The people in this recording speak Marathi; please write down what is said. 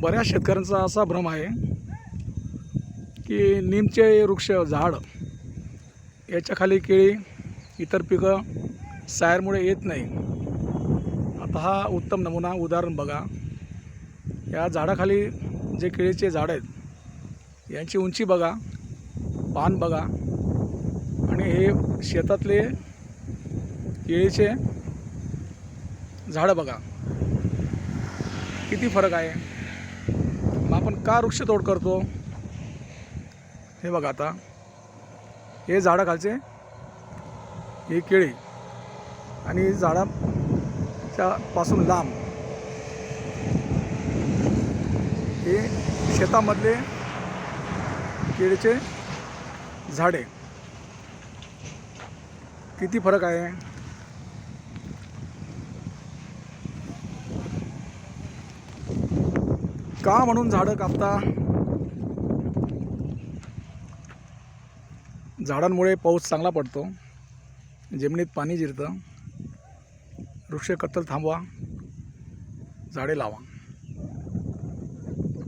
बऱ्याच शेतकऱ्यांचा असा भ्रम आहे की नीमचे वृक्ष झाड याच्या खाली केळी इतर पिकं सायरमुळे येत नाही. आता हा उत्तम नमुना उदाहरण बघा. या झाडाखाली जे केळीचे झाड आहेत यांची उंची बघा पान बघा आणि हे शेतातले केळीचे झाडं बघा. किती फरक आहे? आपण का वृक्षतोड करतो? हे बघा आता. हे झाडाखालचे हे केळी आणि झाडाच्या पासून लांब. हे शेतामधले केळीचे झाडे. किती फरक आहे? का म्हणून झाडं कापता? झाडांमुळे पाऊस चांगला पडतो. जमिनीत पाणी जिरतं. वृक्ष कत्तल थांबवा. झाडे लावा.